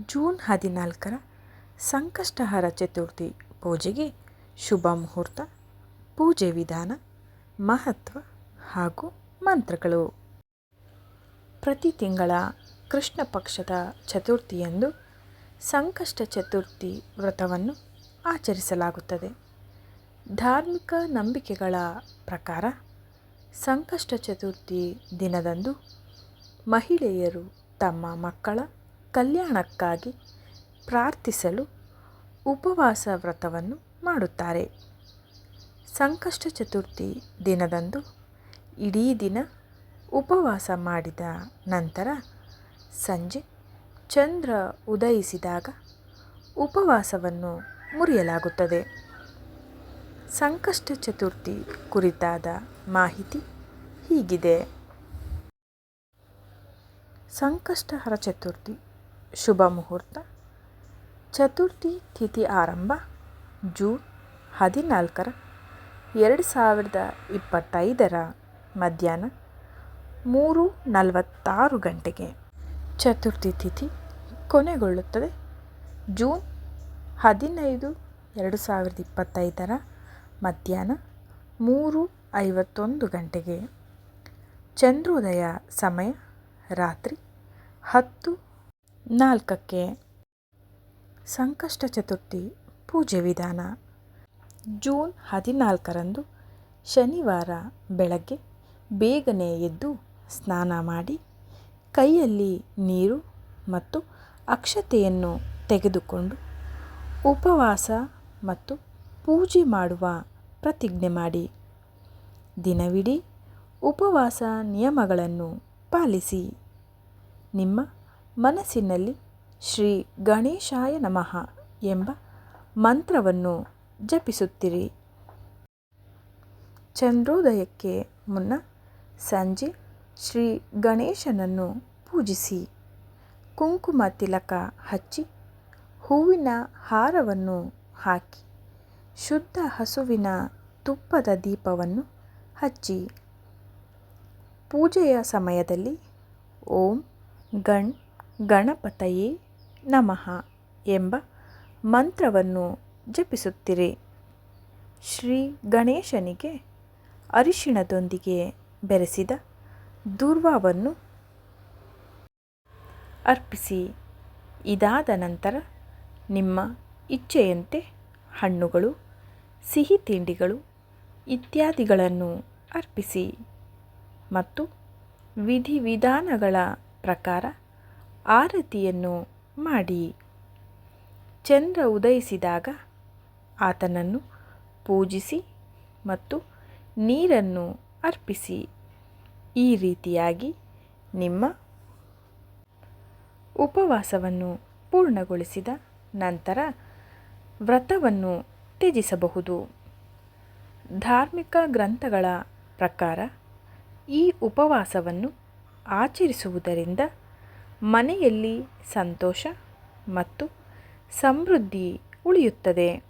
June ಹದಿನಾಲ್ಕರ ಸಂಕಷ್ಟಹರ ಚತುರ್ಥಿ ಪೂಜೆಗೆ ಶುಭ ಮುಹೂರ್ತ, ಪೂಜೆ ವಿಧಾನ, ಮಹತ್ವ ಹಾಗೂ ಮಂತ್ರಗಳು. ಪ್ರತಿ ತಿಂಗಳ ಕೃಷ್ಣ ಪಕ್ಷದ ಚತುರ್ಥಿಯಂದು ಸಂಕಷ್ಟ ಚತುರ್ಥಿ ವ್ರತವನ್ನು ಆಚರಿಸಲಾಗುತ್ತದೆ. ಧಾರ್ಮಿಕ ನಂಬಿಕೆಗಳ ಪ್ರಕಾರ ಸಂಕಷ್ಟ ಚತುರ್ಥಿ ದಿನದಂದು ಮಹಿಳೆಯರು ತಮ್ಮ ಮಕ್ಕಳ ಕಲ್ಯಾಣಕ್ಕಾಗಿ ಪ್ರಾರ್ಥಿಸಲು ಉಪವಾಸ ವ್ರತವನ್ನು ಮಾಡುತ್ತಾರೆ. ಸಂಕಷ್ಟ ಚತುರ್ಥಿ ದಿನದಂದು ಇಡೀ ದಿನ ಉಪವಾಸ ಮಾಡಿದ ನಂತರ ಸಂಜೆ ಚಂದ್ರ ಉದಯಿಸಿದಾಗ ಉಪವಾಸವನ್ನು ಮುರಿಯಲಾಗುತ್ತದೆ. ಸಂಕಷ್ಟ ಚತುರ್ಥಿ ಕುರಿತಾದ ಮಾಹಿತಿ ಹೀಗಿದೆ. ಸಂಕಷ್ಟಹರ ಚತುರ್ಥಿ ಶುಭ ಮುಹೂರ್ತ. ಚತುರ್ಥಿ ತಿಥಿ ಆರಂಭ, ಜೂನ್ ಹದಿನಾಲ್ಕರ ಎರಡು ಸಾವಿರದ ಇಪ್ಪತ್ತೈದರ ಮಧ್ಯಾಹ್ನ ಮೂರು ನಲವತ್ತಾರು ಗಂಟೆಗೆ. ಚತುರ್ಥಿ ತಿಥಿ ಕೊನೆಗೊಳ್ಳುತ್ತದೆ. ಜೂನ್ ಹದಿನೈದು ಎರಡು ಸಾವಿರದ ಇಪ್ಪತ್ತೈದರ ಮಧ್ಯಾಹ್ನ ಮೂರು ಐವತ್ತೊಂದು ಗಂಟೆಗೆ. ಚಂದ್ರೋದಯ ಸಮಯ, ರಾತ್ರಿ ಹತ್ತು ನಾಲ್ಕಕ್ಕೆ ಸಂಕಷ್ಟ ಚತುರ್ಥಿ ಪೂಜೆ ವಿಧಾನ. ಜೂನ್ ಹದಿನಾಲ್ಕರಂದು ಶನಿವಾರ ಬೆಳಗ್ಗೆ ಬೇಗನೆ ಎದ್ದು ಸ್ನಾನ ಮಾಡಿ ಕೈಯಲ್ಲಿ ನೀರು ಮತ್ತು ಅಕ್ಷತೆಯನ್ನು ತೆಗೆದುಕೊಂಡು ಉಪವಾಸ ಮತ್ತು ಪೂಜೆ ಮಾಡುವ ಪ್ರತಿಜ್ಞೆ ಮಾಡಿ. ದಿನವಿಡೀ ಉಪವಾಸ ನಿಯಮಗಳನ್ನು ಪಾಲಿಸಿ. ನಿಮ್ಮ ಮನಸ್ಸಿನಲ್ಲಿ ಶ್ರೀ ಗಣೇಶಾಯ ನಮಃ ಎಂಬ ಮಂತ್ರವನ್ನು ಜಪಿಸುತ್ತಿರಿ. ಚಂದ್ರೋದಯಕ್ಕೆ ಮುನ್ನ ಸಂಜೆ ಶ್ರೀ ಗಣೇಶನನ್ನು ಪೂಜಿಸಿ ಕುಂಕುಮ ತಿಲಕ ಹಚ್ಚಿ ಹೂವಿನ ಹಾರವನ್ನು ಹಾಕಿ ಶುದ್ಧ ಹಸುವಿನ ತುಪ್ಪದ ದೀಪವನ್ನು ಹಚ್ಚಿ. ಪೂಜೆಯ ಸಮಯದಲ್ಲಿ ಓಂ ಗಣ್ ಗಣಪತಯೇ ನಮಃ ಎಂಬ ಮಂತ್ರವನ್ನು ಜಪಿಸುತ್ತಿರಿ. ಶ್ರೀ ಗಣೇಶನಿಗೆ ಅರಿಶಿಣದೊಂದಿಗೆ ಬೆರೆಸಿದ ದುರ್ವಾವನ್ನು ಅರ್ಪಿಸಿ. ಇದಾದ ನಂತರ ನಿಮ್ಮ ಇಚ್ಛೆಯಂತೆ ಹಣ್ಣುಗಳು, ಸಿಹಿ ತಿಂಡಿಗಳು ಇತ್ಯಾದಿಗಳನ್ನು ಅರ್ಪಿಸಿ. ಮತ್ತು ವಿಧಿವಿಧಾನಗಳ ಪ್ರಕಾರ ಆರತಿಯನ್ನು ಮಾಡಿ. ಚಂದ್ರ ಉದಯಿಸಿದಾಗ ಆತನನ್ನು ಪೂಜಿಸಿ ಮತ್ತು ನೀರನ್ನು ಅರ್ಪಿಸಿ. ಈ ರೀತಿಯಾಗಿ ನಿಮ್ಮ ಉಪವಾಸವನ್ನು ಪೂರ್ಣಗೊಳಿಸಿದ ನಂತರ ವ್ರತವನ್ನು ತ್ಯಜಿಸಬಹುದು. ಧಾರ್ಮಿಕ ಗ್ರಂಥಗಳ ಪ್ರಕಾರ ಈ ಉಪವಾಸವನ್ನು ಆಚರಿಸುವುದರಿಂದ ಮನೆಯಲ್ಲಿ ಸಂತೋಷ ಮತ್ತು ಸಮೃದ್ಧಿ ಉಳಿಯುತ್ತದೆ.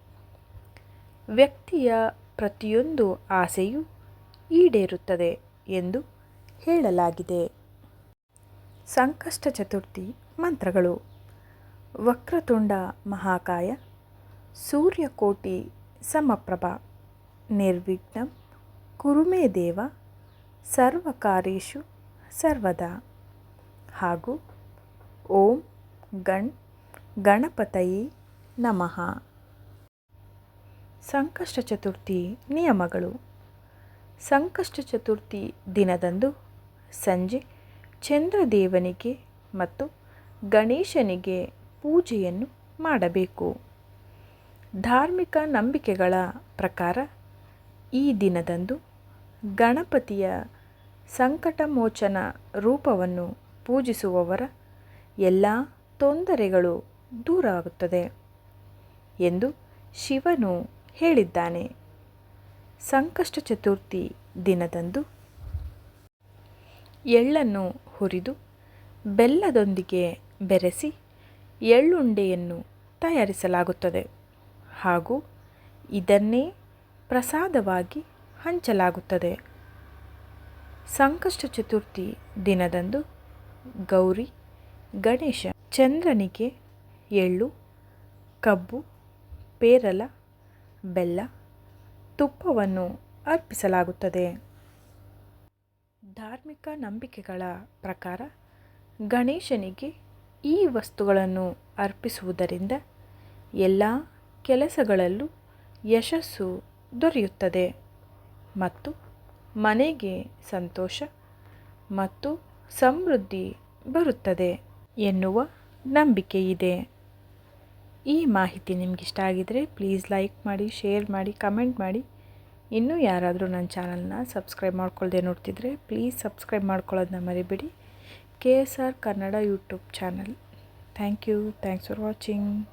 ವ್ಯಕ್ತಿಯ ಪ್ರತಿಯೊಂದು ಆಸೆಯೂ ಈಡೇರುತ್ತದೆ ಎಂದು ಹೇಳಲಾಗಿದೆ. ಸಂಕಷ್ಟ ಚತುರ್ಥಿ ಮಂತ್ರಗಳು. ವಕ್ರತುಂಡ ಮಹಾಕಾಯ, ಸೂರ್ಯಕೋಟಿ ಸಮಪ್ರಭ, ನಿರ್ವಿಘ್ನ ಕುರುಮೇ ದೇವ ಸರ್ವಕಾರ್ಯೇಷು ಸರ್ವದಾ ಹಾಗೂ ಓಂ ಗಣ್, ಗಣಪತಯೇ ನಮಃ. ಸಂಕಷ್ಟ ಚತುರ್ಥಿ ನಿಯಮಗಳು. ಸಂಕಷ್ಟ ಚತುರ್ಥಿ ದಿನದಂದು ಸಂಜೆ ಚಂದ್ರದೇವನಿಗೆ ಮತ್ತು ಗಣೇಶನಿಗೆ ಪೂಜೆಯನ್ನು ಮಾಡಬೇಕು. ಧಾರ್ಮಿಕ ನಂಬಿಕೆಗಳ ಪ್ರಕಾರ ಈ ದಿನದಂದು ಗಣಪತಿಯ ಸಂಕಟಮೋಚನ ರೂಪವನ್ನು ಪೂಜಿಸುವವರ ಎಲ್ಲ ತೊಂದರೆಗಳು ದೂರ ಆಗುತ್ತದೆ ಎಂದು ಶಿವನು ಹೇಳಿದ್ದಾನೆ. ಸಂಕಷ್ಟ ಚತುರ್ಥಿ ದಿನದಂದು ಎಳ್ಳನ್ನು ಹುರಿದು ಬೆಲ್ಲದೊಂದಿಗೆ ಬೆರೆಸಿ ಎಳ್ಳುಂಡೆಯನ್ನು ತಯಾರಿಸಲಾಗುತ್ತದೆ ಹಾಗೂ ಇದನ್ನೇ ಪ್ರಸಾದವಾಗಿ ಹಂಚಲಾಗುತ್ತದೆ. ಸಂಕಷ್ಟ ಚತುರ್ಥಿ ದಿನದಂದು ಗೌರಿ ಗಣೇಶ ಚಂದ್ರನಿಗೆ ಎಳ್ಳು, ಕಬ್ಬು, ಪೇರಲ, ಬೆಲ್ಲ, ತುಪ್ಪವನ್ನು ಅರ್ಪಿಸಲಾಗುತ್ತದೆ. ಧಾರ್ಮಿಕ ನಂಬಿಕೆಗಳ ಪ್ರಕಾರ ಗಣೇಶನಿಗೆ ಈ ವಸ್ತುಗಳನ್ನು ಅರ್ಪಿಸುವುದರಿಂದ ಎಲ್ಲ ಕೆಲಸಗಳಲ್ಲೂ ಯಶಸ್ಸು ದೊರೆಯುತ್ತದೆ ಮತ್ತು ಮನೆಗೆ ಸಂತೋಷ ಮತ್ತು ಸಮೃದ್ಧಿ ಬರುತ್ತದೆ. ಎನ್ನುವ ನಂಬಿಕೆ ಇದೆ ಈ ಮಾಹಿತಿ ನಿಮಗಿಷ್ಟ ಆಗಿದರೆ ಪ್ಲೀಸ್ ಲೈಕ್ ಮಾಡಿ, ಶೇರ್ ಮಾಡಿ, ಕಮೆಂಟ್ ಮಾಡಿ. ಇನ್ನೂ ಯಾರಾದರೂ ನನ್ನ ಚಾನಲ್ನ ಸಬ್ಸ್ಕ್ರೈಬ್ ಮಾಡ್ಕೊಳ್ಳದೆ ನೋಡ್ತಿದ್ರೆ ಪ್ಲೀಸ್ ಸಬ್ಸ್ಕ್ರೈಬ್ ಮಾಡ್ಕೊಳ್ಳೋದನ್ನ ಮರಿಬೇಡಿ. K S R Kannada YouTube channel. Thank you. Thanks for watching.